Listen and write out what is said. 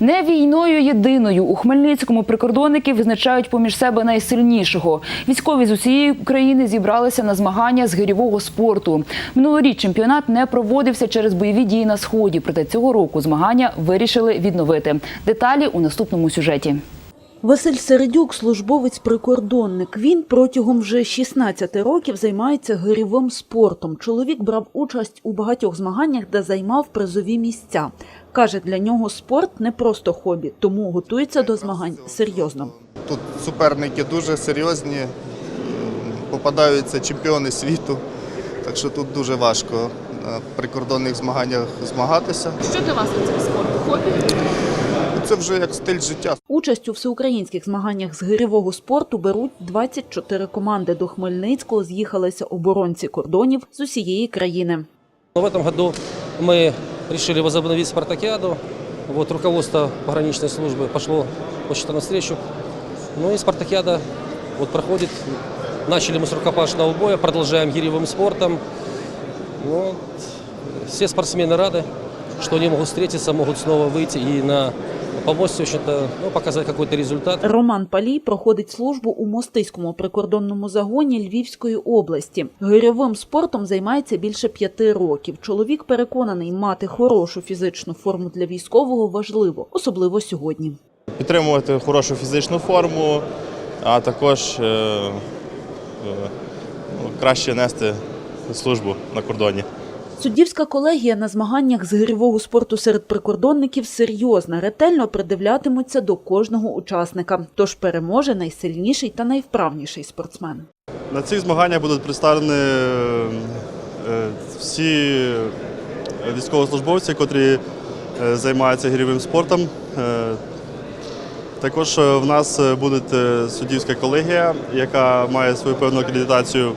Не війною єдиною у Хмельницькому прикордонники визначають поміж себе найсильнішого. Військові з усієї України зібралися на змагання з гирьового спорту. Минулоріч чемпіонат не проводився через бойові дії на сході. Проте цього року змагання вирішили відновити. Деталі у наступному сюжеті. Василь Середюк – службовець-прикордонник. Він протягом вже 16 років займається гирьовим спортом. Чоловік брав участь у багатьох змаганнях, де займав призові місця. Каже, для нього спорт не просто хобі, тому готується до змагань серйозно. Тут суперники дуже серйозні, попадаються чемпіони світу, так що тут дуже важко на прикордонних змаганнях змагатися. Що для вас цей спорт? Хобі? Це вже як стиль життя. Участь у всеукраїнських змаганнях з гирьового спорту беруть 24 команди. До Хмельницького з'їхалися оборонці кордонів з усієї країни. Но в этом году мы решили возобновить спартакиаду. Вот руководство пограничной службы пошло очень навстречу. Ну и спартакиада вот проходит. Начали мы с рукопашного боя, продолжаем гиревым спортом. Ну, вот, все спортсмены рады, что они могут встретиться, могут снова выйти и на помосте, в общем-то, ну, показать какой-то результат. Роман Палій проходить службу у Мостиському прикордонному загоні Львівської області. Гирьовим спортом займається більше п'яти років. Чоловік переконаний, мати хорошу фізичну форму для військового важливо, особливо сьогодні. підтримувати хорошу фізичну форму, а також е, е, ну, краще нести службу на кордоні. Суддівська колегія на змаганнях з гирьового спорту серед прикордонників серйозна, ретельно придивлятимуться до кожного учасника. Тож переможе найсильніший та найвправніший спортсмен. На цих змаганнях будуть представлені е, всі військовослужбовці, котрі е, займаються гірьовим спортом. Е, Також в нас буде суддівська колегія, яка має свою певну акредитацію.